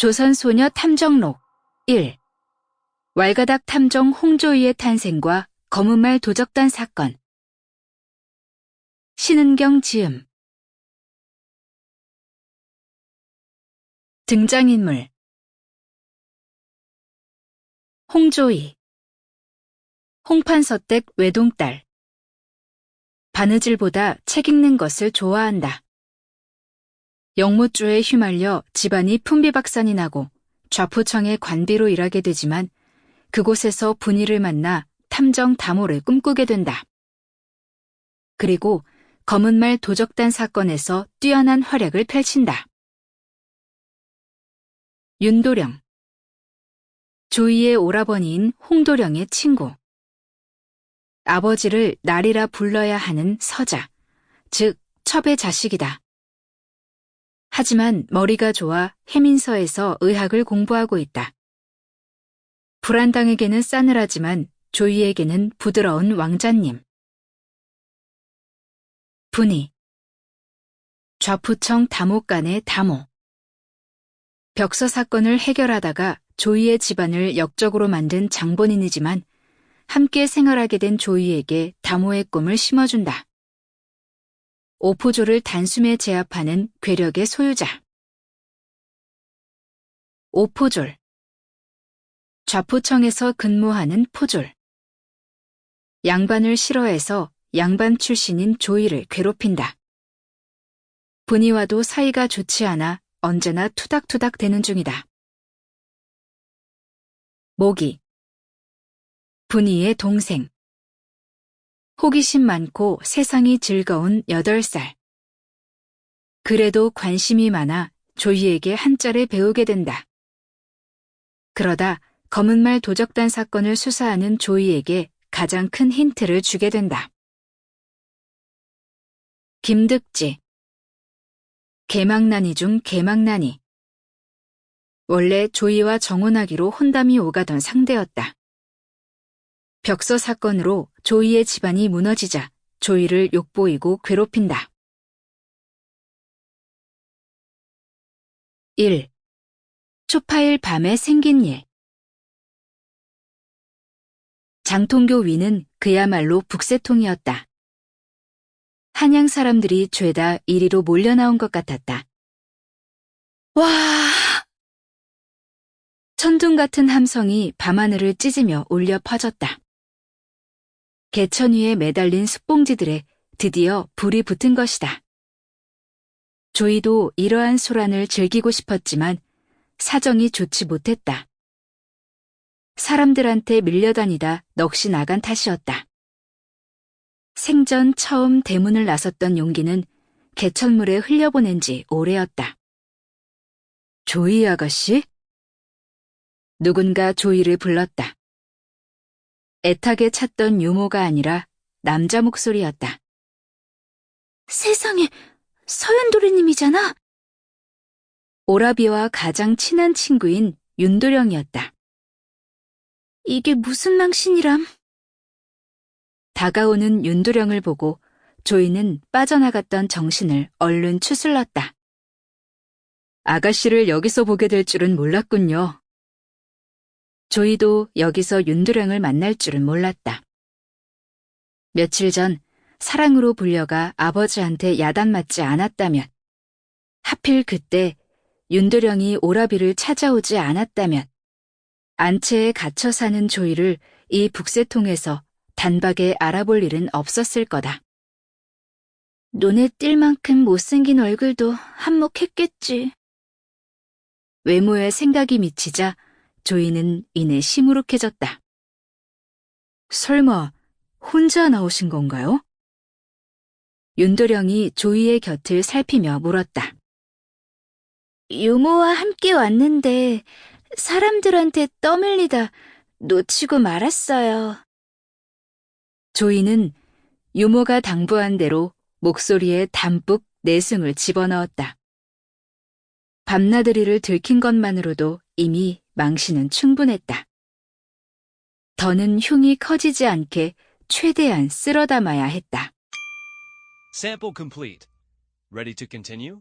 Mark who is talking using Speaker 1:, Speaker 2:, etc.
Speaker 1: 조선소녀 탐정록. 1. 왈가닥 탐정 홍조이의 탄생과 검은말 도적단 사건. 신은경 지음. 등장인물. 홍조이 홍판서댁 외동딸. 바느질보다 책 읽는 것을 좋아한다. 영모주에 휘말려 집안이 풍비박산이 나고 좌포청의 관비로 일하게 되지만 그곳에서 분이를 만나 탐정 다모를 꿈꾸게 된다. 그리고 검은말 도적단 사건에서 뛰어난 활약을 펼친다. 윤도령 조이의 오라버니인 홍도령의 친구 아버지를 날이라 불러야 하는 서자, 즉 첩의 자식이다. 하지만 머리가 좋아 해민서에서 의학을 공부하고 있다. 불안당에게는 싸늘하지만 조이에게는 부드러운 왕자님. 분이 좌푸청 다모간의 다모 벽서 사건을 해결하다가 조이의 집안을 역적으로 만든 장본인이지만 함께 생활하게 된 조이에게 다모의 꿈을 심어준다. 오포조를 단숨에 제압하는 괴력의 소유자. 오포졸. 좌포청에서 근무하는 포졸. 양반을 싫어해서 양반 출신인 조이를 괴롭힌다. 분이와도 사이가 좋지 않아 언제나 투닥투닥 되는 중이다. 모기. 분이의 동생. 호기심 많고 세상이 즐거운 8살. 그래도 관심이 많아 조이에게 한자를 배우게 된다. 그러다 검은말 도적단 사건을 수사하는 조이에게 가장 큰 힌트를 주게 된다. 김득지 개망난이 중 개망난이 원래 조이와 정혼하기로 혼담이 오가던 상대였다. 벽서 사건으로 조이의 집안이 무너지자 조이를 욕보이고 괴롭힌다. 1. 초파일 밤에 생긴 일 장통교 위는 그야말로 북새통이었다. 한양 사람들이 죄다 이리로 몰려나온 것 같았다. 와! 천둥 같은 함성이 밤하늘을 찢으며 울려 퍼졌다. 개천 위에 매달린 숯봉지들에 드디어 불이 붙은 것이다. 조이도 이러한 소란을 즐기고 싶었지만 사정이 좋지 못했다. 사람들한테 밀려다니다 넋이 나간 탓이었다. 생전 처음 대문을 나섰던 용기는 개천물에 흘려보낸 지 오래였다. 조이 아가씨? 누군가 조이를 불렀다. 애타게 찾던 유모가 아니라 남자 목소리였다. 세상에, 서윤도리님이잖아? 오라비와 가장 친한 친구인 윤도령이었다. 이게 무슨 망신이람? 다가오는 윤도령을 보고 조이는 빠져나갔던 정신을 얼른 추슬렀다. 아가씨를 여기서 보게 될 줄은 몰랐군요. 조이도 여기서 윤두령을 만날 줄은 몰랐다. 며칠 전 사랑으로 불려가 아버지한테 야단 맞지 않았다면, 하필 그때 윤두령이 오라비를 찾아오지 않았다면, 안채에 갇혀 사는 조이를 이 북새통에서 단박에 알아볼 일은 없었을 거다. 눈에 띌 만큼 못생긴 얼굴도 한몫했겠지. 외모에 생각이 미치자 조이는 이내 시무룩해졌다. 설마 혼자 나오신 건가요? 윤도령이 조이의 곁을 살피며 물었다. 유모와 함께 왔는데 사람들한테 떠밀리다 놓치고 말았어요. 조이는 유모가 당부한 대로 목소리에 담뿍 내승을 집어넣었다. 밤나들이를 들킨 것만으로도 이미 망신은 충분했다. 더는 흉이 커지지 않게 최대한 쓸어 담아야 했다.
Speaker 2: Sample complete. Ready to continue?